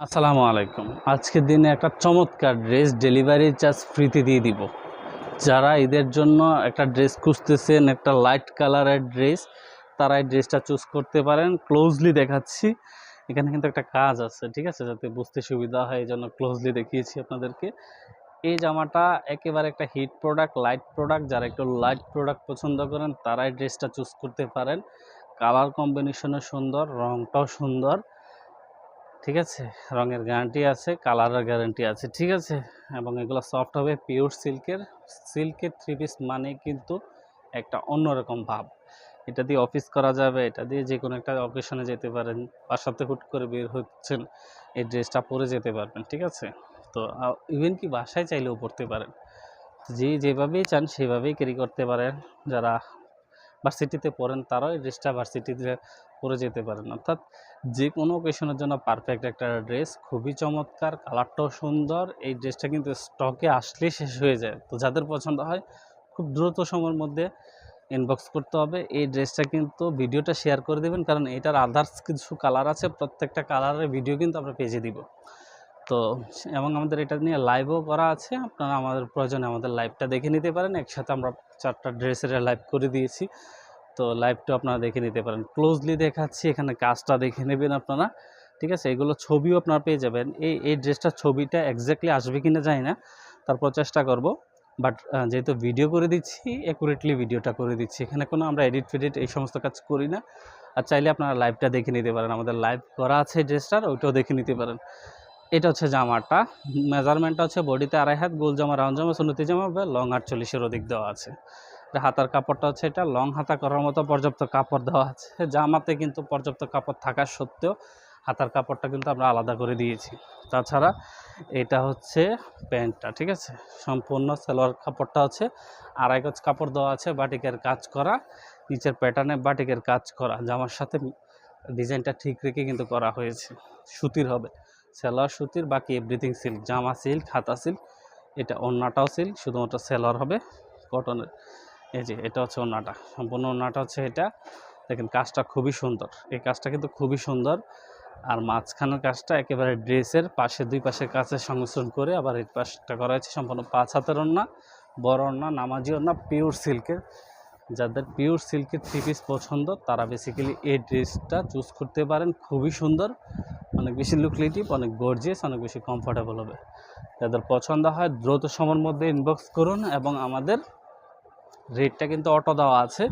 আসসালামু আলাইকুম। আজকের দিনে একটা চমৎকার ড্রেস ডেলিভারি চার্জ ফ্রিতে দিয়ে দিব। যারা ঈদের জন্য একটা ড্রেস খুঁজতেছেন, একটা লাইট কালারের ড্রেস তারা এই ড্রেসটা চুজ করতে পারেন। ক্লোজলি দেখাচ্ছি। এখানে কিন্তু একটা কাজ আছে, ঠিক আছে? যাতে বুঝতে সুবিধা হয়, এই জন্য ক্লোজলি দেখিয়েছি আপনাদেরকে। এই জামাটা একেবারে একটা হিট প্রোডাক্ট লাইট প্রোডাক্ট যারা একটু লাইট প্রোডাক্ট পছন্দ করেন, তারাই ড্রেসটা চুজ করতে পারেন। কালার কম্বিনেশনও সুন্দর, রংটাও সুন্দর। ঠিক আছে? রঙের গ্যারান্টি আছে কালারের গ্যারান্টি আছে, ঠিক আছে? এবং এগুলো সফট হবে পিওর সিল্কের সিল্কের থ্রি পিস মানে কিন্তু একটা অন্যরকম ভাব। এটা দিয়ে অফিস করা যাবে, এটা দিয়ে যে কোনো একটা অকেশনে যেতে পারেন, বাসাতে হুট করে বের হচ্ছেন, এই ড্রেসটা পরে যেতে পারবেন, ঠিক আছে? তো ইভেন কি বাসায় চাইলেও পরতে পারেন। যে যেভাবেই চান, সেভাবেই ক্যারি করতে পারেন। যারা ভার্সিটিতে পড়েন তারাও এই ড্রেসটা ভার্সিটিতে পরে যেতে পারেন। অর্থাৎ যে কোনো অকেশনের জন্য পারফেক্ট একটা ড্রেস খুবই চমৎকার কালারটাও সুন্দর, এই ড্রেসটা কিন্তু স্টকে আসলেই শেষ হয়ে যায়। তো যাদের পছন্দ হয়, খুব দ্রুত সময়ের মধ্যে ইনবক্স করতে হবে। এই ড্রেসটা কিন্তু ভিডিওটা শেয়ার করে দেবেন, কারণ এটার আদার্স কিছু কালার আছে, প্রত্যেকটা কালারের ভিডিও কিন্তু আমরা পেজে দিব। তো এবং আমাদের এটা নিয়ে লাইভও করা আছে। আপনারা আমাদের প্রয়োজনে আমাদের লাইভটা দেখে নিতে পারেন। একসাথে আমরা চারটা ড্রেসের লাইভ করে দিয়েছি। তো লাইভটা আপনারা দেখে নিতে পারেন। ক্লোজলি দেখাচ্ছি, এখানে কাজটা দেখে নেবেন আপনারা। ঠিক আছে? এগুলো ছবিও আপনারা পেয়ে যাবেন। এই এই ড্রেসটার ছবিটা এক্স্যাক্টলি আসবে কিনা জানি না। তারপর চেষ্টা করব। বাট যেহেতু ভিডিও করে দিচ্ছি অ্যাকুরেটলি ভিডিওটা করে দিচ্ছি। এখানে কোনো আমরা এডিট ফেডিট এই সমস্ত কাজ করি না। আর চাইলে আপনারা লাইভটা দেখে নিতে পারেন। আমাদের লাইভ করা আছে ড্রেসটার ওইটাও দেখে নিতে পারেন। এটা হচ্ছে জামাটা। মেজারমেন্টটা হচ্ছে বডিতে আড়াই হাত, গোল জামা, রাউন্ড জামা সুনতি জামা লং আটচল্লিশের অধিক দেওয়া আছে। হাতার কাপড়টা হচ্ছে এটা, লং হাতা করার মতো পর্যাপ্ত কাপড় দেওয়া আছে। জামাতে কিন্তু পর্যাপ্ত কাপড় থাকা সত্ত্বেও হাতার কাপড়টা কিন্তু আমরা আলাদা করে দিয়েছি। তাছাড়া এটা হচ্ছে প্যান্টটা, ঠিক আছে? সম্পূর্ণ সালোয়ার কাপড়টা হচ্ছে আড়াই গজ কাপড় দেওয়া আছে, বাটিকের কাজ করা, নিচের প্যাটার্নে বাটিকের কাজ করা। জামার সাথে ডিজাইনটা ঠিক রেখে কিন্তু করা হয়েছে। সুতির হবে। সেলোয়ার সুতির, বাকি এভরিথিং সিল্ক, জামা সিল্ক হাতা সিল্ক, এটা ওড়নাটাও সিল্ক, শুধুমাত্র সেলোয়ার হবে কটনের। এই যে, এটা হচ্ছে ওড়নাটা, সম্পূর্ণ ওড়নাটা হচ্ছে এটা। দেখেন, কাজটা খুবই সুন্দর। এই কাজটা কিন্তু খুবই সুন্দর। আর মাঝখানের কাজটা একেবারে ড্রেসের পাশে, দুই পাশের কাছে সংমিশ্রণ করে আবার এই পাশটা করা হয়েছে সম্পূর্ণ পাঁচ হাতের ওড়না, বড় ওড়না, নামাজি ওড়না, পিওর সিল্কের। যাদের পিওর সিল্কের থ্রি পিস পছন্দ, তারা বেসিক্যালি এই ড্রেসটা চুজ করতে পারেন। খুবই সুন্দর। অনেক বেশি লুকলেটিভ অনেক গর্জিয়াস অনেক বেশি কমফোর্টেবল হবে। যাদের পছন্দ হয় দ্রুত সময়ের মধ্যে ইনবক্স করুন এবং আমাদের রেটটা কিন্তু অটো দেওয়া আছে।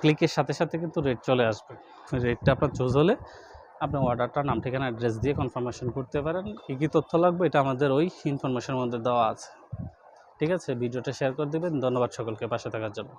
ক্লিকের সাথে সাথে কিন্তু রেট চলে আসবে। রেটটা আপনার চুজ হলে আপনি অর্ডারটা নাম, ঠিকানা অ্যাড্রেস দিয়ে কনফার্মেশন করতে পারেন। কী কী তথ্য লাগবে এটা আমাদের ওই ইনফরমেশনের মধ্যে দেওয়া আছে। ঠিক আছে? ভিডিওটা শেয়ার করে দেবেন। ধন্যবাদ সকলকে। পাশে থাকার জন্য।